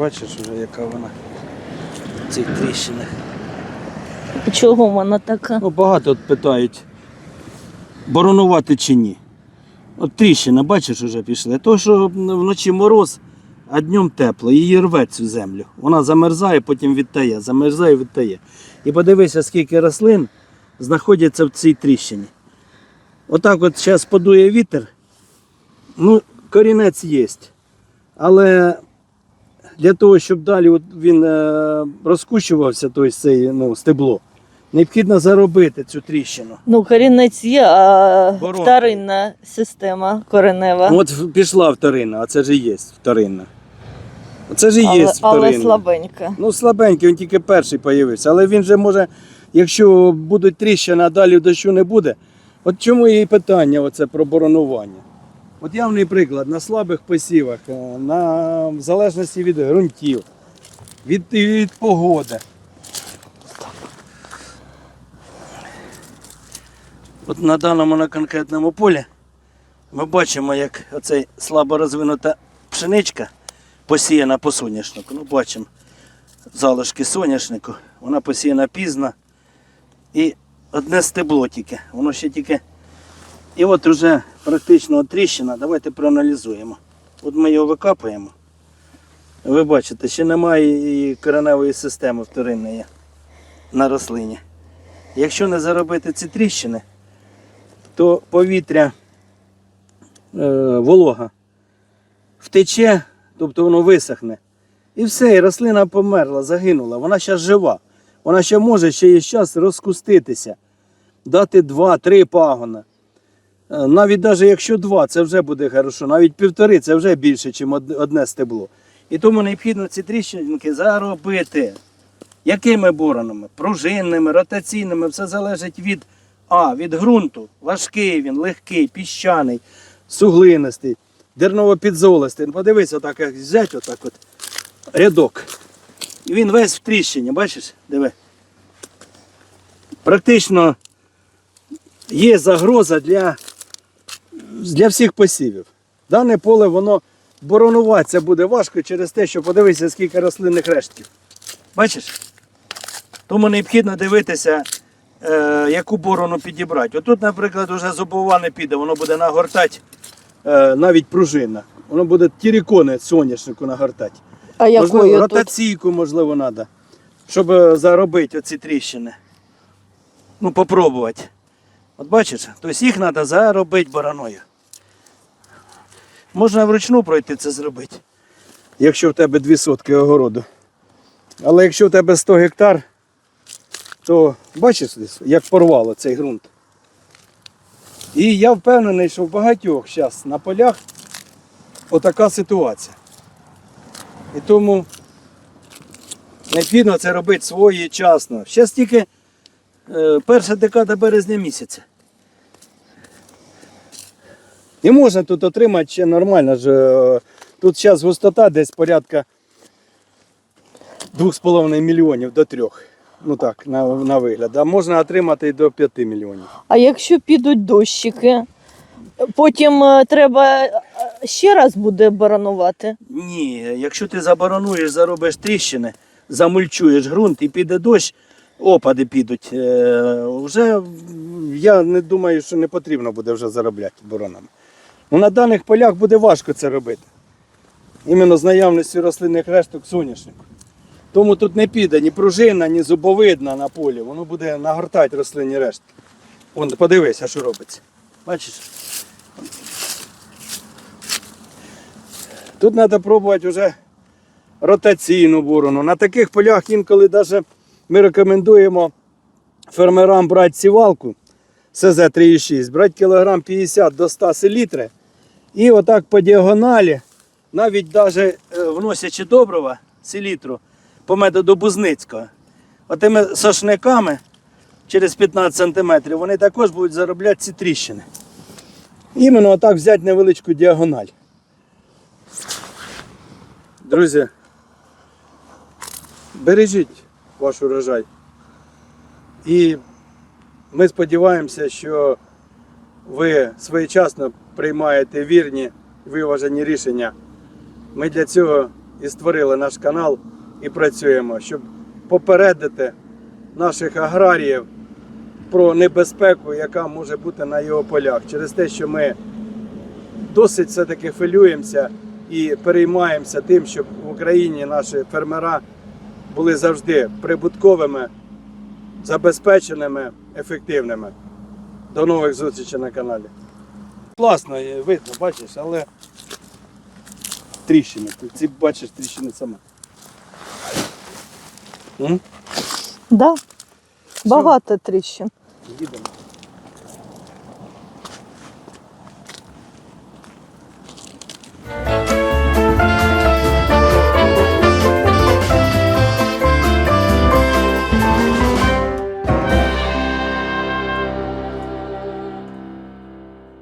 бачиш вже яка вона в цих тріщинах. Чого вона така? Ну, багато от питають, боронувати чи ні. От тріщина, бачиш, вже пішли. То, що вночі мороз, а днем тепло, її рве цю землю. Вона замерзає, потім відтає, замерзає, відтає. І подивися, скільки рослин знаходяться в цій тріщині. Отак от зараз подує вітер. Ну, корінець є. Але для того, щоб далі от він е, розкущувався, тобто цей, ну, стебло, необхідно заробити цю тріщину. Ну, корінець є, а Воронка. вторинна система коренева. От пішла вторинна, а це ж і є вторинна. Це ж і є але, але слабенька. Ну, слабенький, він тільки перший з'явився. Але він же може, якщо будуть тріщини, а далі дощу не буде. От чому і питання оце про боронування. От явний приклад на слабих посівах, е, на, в залежності від ґрунтів, від, від погоди. От на даному на конкретному полі ми бачимо, як оцей слабо розвинута пшеничка посіяна по соняшнику. Ну, бачимо залишки соняшнику. Вона посіяна пізно. І одне стебло тільки. Воно ще тільки. І от вже практично тріщина. Давайте проаналізуємо. От ми його викапуємо. Ви бачите, ще немає і кореневої системи вторинної на рослині. Якщо не заробити ці тріщини, то повітря е, волога втече, тобто воно висохне. І все, і рослина померла, загинула. Вона ще жива. Вона ще може ще є час розкуститися, дати два-три пагона. Е, Навіть навіть якщо два, це вже буде хорошо, навіть півтори це вже більше, ніж одне стебло. І тому необхідно ці тріщинки заробити. Якими боронами? Пружинними, ротаційними, все залежить від А, від ґрунту. Важкий він, легкий, піщаний, суглинистий, дерново-підзолистий. Ну, Подивись, отак, як взяти отак от рядок. І він весь в тріщині, бачиш? Диви. Практично є загроза для, для всіх посівів. Дане поле воно боронуватися буде важко через те, що подивися, скільки рослинних рештків. Бачиш? Тому необхідно дивитися, е, яку борону підібрати. Отут, наприклад, вже зубова не піде, воно буде нагортати е, навіть пружина. Воно буде тірікони соняшнику нагортати. А якою Можливо, тут? ротаційку, можливо, треба, щоб е, заробити оці тріщини. Ну, попробувати. От бачиш, тобто їх треба заробити бараною. Можна вручну пройти це зробити, якщо в тебе дві сотки огороду. Але якщо в тебе 100 гектар, то бачиш, як порвало цей ґрунт. І я впевнений, що в багатьох зараз на полях отака ситуація. І тому необхідно це робити своєчасно. Зараз тільки е, перша декада березня місяця. І можна тут отримати ще нормально. ж, е, Тут зараз густота десь порядка 2,5 мільйонів до 3. Ну так, на, на вигляд. А можна отримати і до 5 мільйонів. А якщо підуть дощики, потім е, треба е, ще раз буде баранувати. Ні, якщо ти заборонуєш, заробиш тріщини, замульчуєш ґрунт і піде дощ, опади підуть. е, Вже я не думаю, що не потрібно буде вже заробляти боронами. Ну, на даних полях буде важко це робити. Іменно з наявністю рослинних решток соняшнику. Тому тут не піде ні пружина, ні зубовидна на полі. Воно буде нагортати рослинні рештки. Вон, подивися, що робиться. Бачиш? Тут треба пробувати вже ротаційну борону. На таких полях інколи навіть ми рекомендуємо фермерам брати сівалку СЗ-3,6, брати кілограм 50 до 100 селітри і отак по діагоналі, навіть навіть вносячи добрива селітру по методу Бузницького, отими сошниками через 15 см вони також будуть заробляти ці тріщини. Іменно отак взяти невеличку діагональ. Друзі, бережіть ваш урожай. І ми сподіваємося, що ви своєчасно приймаєте вірні виважені рішення. Ми для цього і створили наш канал і працюємо, щоб попередити наших аграріїв про небезпеку, яка може бути на його полях, через те, що ми досить все-таки хвилюємося і переймаємося тим, щоб в Україні наші фермера були завжди прибутковими, забезпеченими, ефективними. До нових зустрічей на каналі. Класно, видно, бачиш, але тріщини. Ти ці бачиш тріщини саме. Так, Да. Багато тріщин. Їдемо.